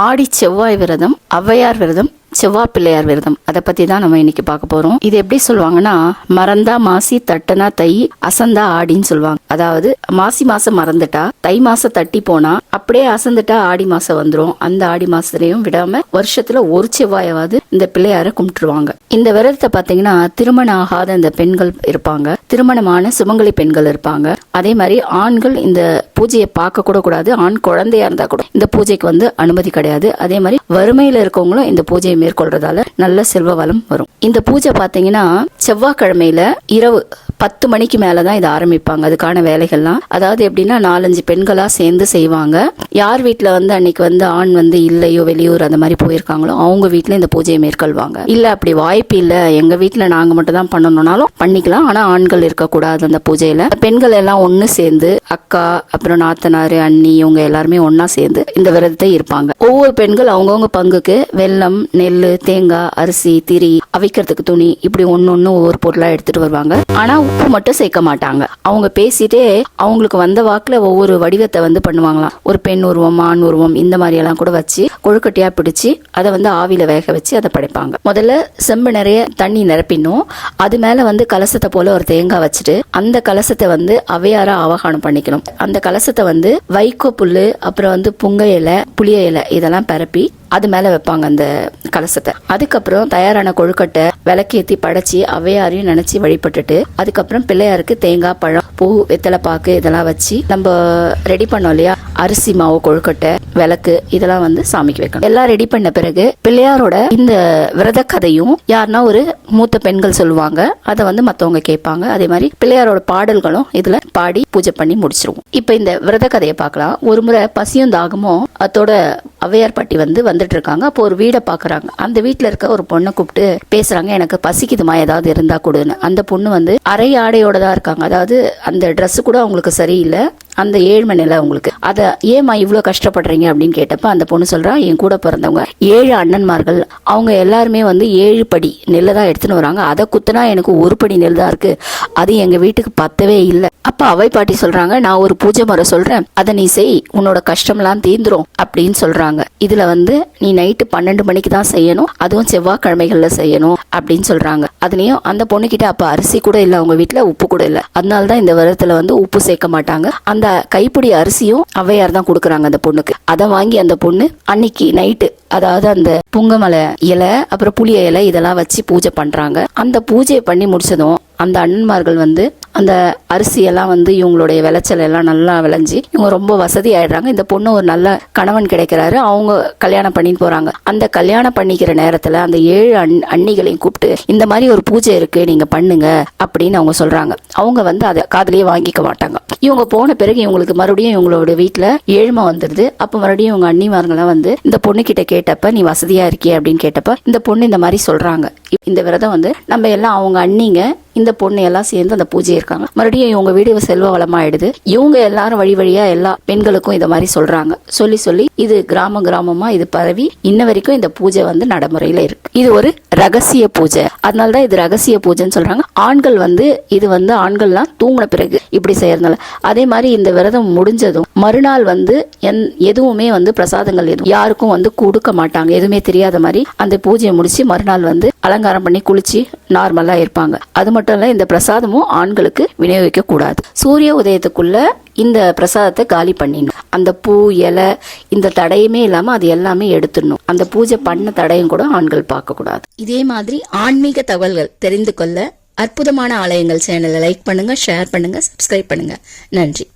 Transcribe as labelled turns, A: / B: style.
A: ஆடி செவ்வாய் விரதம் ஔவையார் விரதம் செவ்வாய் பிள்ளையார் விரதம். அதை பற்றி தான் நம்ம இன்னைக்கு பார்க்க போகிறோம் இது எப்படி சொல்லுவாங்கன்னா மறந்தா மாசி தட்டனா தை அசந்தா ஆடின்னு சொல்லுவாங்க. அதாவது மாசி மாசம் மறந்துட்டா தை மாசம் தட்டி போனா அப்படியே அசந்துட்டா ஆடி மாசம் வந்துடும் அந்த ஆடி மாசத்துலையும் விடாம வருஷத்துல ஒரு செவ்வாயாவது இந்த பிள்ளையார கும்பிட்டுருவாங்க. இந்த விரதத்தை பார்த்தீங்கன்னா திருமணம் ஆகாத இந்த பெண்கள் இருப்பாங்க. திருமணமான சுமங்கலி பெண்கள் இருப்பாங்க. அதே மாதிரி ஆண்கள் இந்த பூஜையை பார்க்க கூட கூடாது. ஆண் குழந்தையா இருந்தா கூட இந்த பூஜைக்கு வந்து அனுமதி கிடையாது. அதே மாதிரி வறுமையில இருக்கவங்களும் இந்த பூஜையை மேற்கொள்றதால நல்ல செல்வ வளம் வரும். இந்த பூஜை பாத்தீங்கன்னா செவ்வாய்க்கிழமையில இரவு பத்து மணிக்கு மேலதான் இதை ஆரம்பிப்பாங்க. அதுக்கான வேலைகள்லாம். அதாவது எப்படின்னா நாலஞ்சு பெண்களா சேர்ந்து செய்வாங்க. யார் வீட்டில் வந்து அன்னைக்கு வந்து ஆண் வந்து இல்லையோ வெளியூர் அந்த மாதிரி போயிருக்காங்களோ அவங்க வீட்டில் இந்த பூஜையை மேற்கொள்வாங்க. இல்ல அப்படி வாய்ப்பு இல்ல. எங்க வீட்டில் நாங்க மட்டும் தான் பண்ணணும்னாலும் பண்ணிக்கலாம். ஆனா ஆண்கள் இருக்கக்கூடாது அந்த பூஜையில. பெண்கள் எல்லாம் ஒன்று சேர்ந்து அக்கா அப்புறம் நாத்தனார் அண்ணி இவங்க எல்லாருமே ஒன்றா சேர்ந்து இந்த விரதத்தை இருப்பாங்க. ஒவ்வொரு பெண்கள் அவங்கவுங்க பங்குக்கு வெல்லம் நெல் தேங்காய் அரிசி திரி அவிக்கிறதுக்கு துணி இப்படி ஒன்று ஒண்ணு ஒவ்வொரு பொருளா எடுத்துட்டு வருவாங்க. ஆனா உப்பு மட்டும் சேர்க்க மாட்டாங்க. அவங்க பேசிட்டே அவங்களுக்கு வந்த வாக்குல ஒவ்வொரு வடிவத்தை வந்து பண்ணுவாங்களாம். ஒரு பெண் உருவம் ஆண் உருவம் இந்த மாதிரி எல்லாம் கூட வச்சு கொழுக்கட்டையா பிடிச்சு அதை வந்து ஆவியில வேக வச்சு அதை படைப்பாங்க. முதல்ல செம்பு நிறைய தண்ணி நிரப்பிடணும். அது மேல வந்து கலசத்தை போல ஒரு தேங்காய் வச்சுட்டு அந்த கலசத்தை வந்து அவையாரா அவகானம் பண்ணிக்கணும். அந்த கலசத்தை வந்து வைக்கோ புல்லு அப்புறம் வந்து புங்க இலை புளிய இலை இதெல்லாம் பரப்பி அது மேலே வைப்பாங்க அந்த கலசத்தை. அதுக்கப்புறம் தயாரான கொழுக்கட்டை விளக்கேற்றி படைச்சி அவையாரையும் நினச்சி வழிபட்டுட்டு அதுக்கப்புறம் பிள்ளையாருக்கு தேங்காய் பழம் பூ வெத்தலை பாக்கு இதெல்லாம் வச்சு நம்ம ரெடி பண்ணோம் இல்லையா? அரிசி மாவு கொழுக்கட்டை விளக்கு இதெல்லாம் வந்து சாமிக்கு வைக்கணும். எல்லாம் ரெடி பண்ண பிறகு பிள்ளையாரோட இந்த விரத கதையும் யாருன்னா ஒரு மூத்த பெண்கள் சொல்லுவாங்க. அதை வந்து மற்றவங்க கேட்பாங்க. அதே மாதிரி பிள்ளையாரோட பாடல்களும் இதுல பாடி பூஜை பண்ணி முடிச்சிருவோம். இப்போ இந்த விரத கதையை பார்க்கலாம். ஒரு முறை பசியும் தாகமும் அதோட ஔவையார் பாட்டி வந்து வந்து வந்துட்டு இருக்காங்க அப்போ ஒரு வீடை பாக்குறாங்க. அந்த வீட்டில் இருக்க ஒரு பொண்ணை கூப்பிட்டு பேசுறாங்க. எனக்கு பசிக்குதுமா ஏதாவது இருந்தா கொடுன்னு. அந்த பொண்ணு வந்து அரை ஆடையோட தான் இருக்காங்க. அதாவது அந்த ட்ரெஸ் கூட அவங்களுக்கு சரியில்லை. அந்த ஏழ்மை நிலை உங்களுக்கு. அதை ஏமா இவ்வளோ கஷ்டப்படுறீங்க அப்படின்னு கேட்டப்ப அந்த பொண்ணு சொல்கிறான் என் கூட பிறந்தவங்க ஏழு அண்ணன்மார்கள் அவங்க எல்லாருமே வந்து ஏழு படி நெல்லை தான் எடுத்துன்னு வராங்க. அதை குத்துனா எனக்கு ஒரு படி நெல் தான் இருக்கு. அது எங்கள் வீட்டுக்கு பத்தவே இல்லை. அப்போ அவை பாட்டி சொல்கிறாங்க நான் ஒரு பூஜை முறை சொல்கிறேன் அதை நீ செய். உன்னோட கஷ்டம்லாம் தீந்துரும் அப்படின்னு சொல்கிறாங்க இதில் வந்து நீ நைட்டு பன்னெண்டு மணிக்கு தான் செய்யணும். அதுவும் செவ்வாய்க்கிழமைகளில் செய்யணும். அப்படின்னு சொல்கிறாங்க அதுலேயும் அந்த பொண்ணுக்கிட்ட அப்போ அரிசி கூட இல்லை அவங்க வீட்டில் உப்பு கூட இல்லை. அதனால தான் இந்த விரதத்துல வந்து உப்பு சேர்க்க மாட்டாங்க. அந்த கைப்பிடி அரிசியும் ஔவையார் தான் கொடுக்குறாங்க அந்த பொண்ணுக்கு. அதை வாங்கி அந்த பொண்ணு அன்னைக்கு நைட்டு அதாவது அந்த புங்கமலை இலை அப்புறம் புளிய இலை இதெல்லாம் வச்சு பூஜை பண்றாங்க. அந்த பூஜையை பண்ணி முடிச்சதும் அந்த அண்ணன்மார்கள் வந்து அந்த அரிசி எல்லாம் வந்து இவங்களுடைய விளைச்சல் எல்லாம் நல்லா விளைஞ்சி இவங்க ரொம்ப வசதி ஆயிடுறாங்க. இந்த பொண்ணு ஒரு நல்ல கணவன் கிடைக்கிறாரு. அவங்க கல்யாணம் பண்ணிட்டு போறாங்க. அந்த கல்யாணம் பண்ணிக்கிற நேரத்துல அந்த ஏழு அண் அண்ணிகளையும் கூப்பிட்டு இந்த மாதிரி ஒரு பூஜை இருக்கு நீங்க பண்ணுங்க அப்படின்னு அவங்க சொல்றாங்க. அவங்க வந்து அதை காதலியே வாங்கிக்க மாட்டாங்க. இவங்க போன பிறகு இவங்களுக்கு மறுபடியும் இவங்களோட வீட்டுல ஏழ்மை வந்துருது. அப்ப மறுபடியும் இவங்க அண்ணிமார்கள்லாம் வந்து இந்த பொண்ணு கிட்ட கேட்டப்ப நீ வசதியா இருக்கியே அப்படின்னு கேட்டப்ப இந்த பொண்ணு இந்த மாதிரி சொல்றாங்க. இந்த விரதம் வந்து நம்ம எல்லாம் அவங்க அண்ணிங்க இந்த பொண்ணு எல்லாம் சேர்ந்து அந்த பூஜை இருக்காங்க. மறுபடியும் இவங்க வீடு செல்வ வளமாயிடுது இவங்க எல்லாரும் வழி வழியா எல்லா பெண்களுக்கும் இந்த மாதிரி சொல்றாங்க. சொல்லி சொல்லி இது கிராம கிராமமா இது பரவி இன்ன வரைக்கும் இந்த பூஜை வந்து நடைமுறையில இருக்கு. இது ஒரு ரகசிய பூஜை. அதனாலதான் இது ரகசிய பூஜைன்னு சொல்றாங்க. ஆண்கள் வந்து இது வந்து ஆண்கள்லாம் தூங்கின பிறகு இப்படி செய்யறதுனால. அதே மாதிரி இந்த விரதம் முடிஞ்சதும் மறுநாள் வந்து என் எதுவுமே வந்து பிரசாதங்கள் எதுவும் யாருக்கும் வந்து கொடுக்க மாட்டாங்க. எதுவுமே தெரியாத மாதிரி அந்த பூஜையை முடிச்சு மறுநாள் வந்து அலங்காரம் பண்ணி குளிச்சு நார்மலா இருப்பாங்க. அது மட்டும் இல்ல இந்த பிரசாதமும் ஆண்களுக்கு விநியோகிக்க கூடாது. சூரிய உதயத்துக்குள்ள இந்த பிரசாதத்தை காலி பண்ணிடணும். அந்த பூ இலை இந்த தடையுமே இல்லாம அது எல்லாமே எடுத்துடணும். அந்த பூஜை பண்ண தடையும் கூட ஆண்கள் பார்க்க கூடாது. இதே மாதிரி ஆன்மீக தகவல்கள் தெரிந்து கொள்ள அற்புதமான ஆலயங்கள் சேனலை லைக் பண்ணுங்க ஷேர் பண்ணுங்க சப்ஸ்கிரைப் பண்ணுங்க. நன்றி.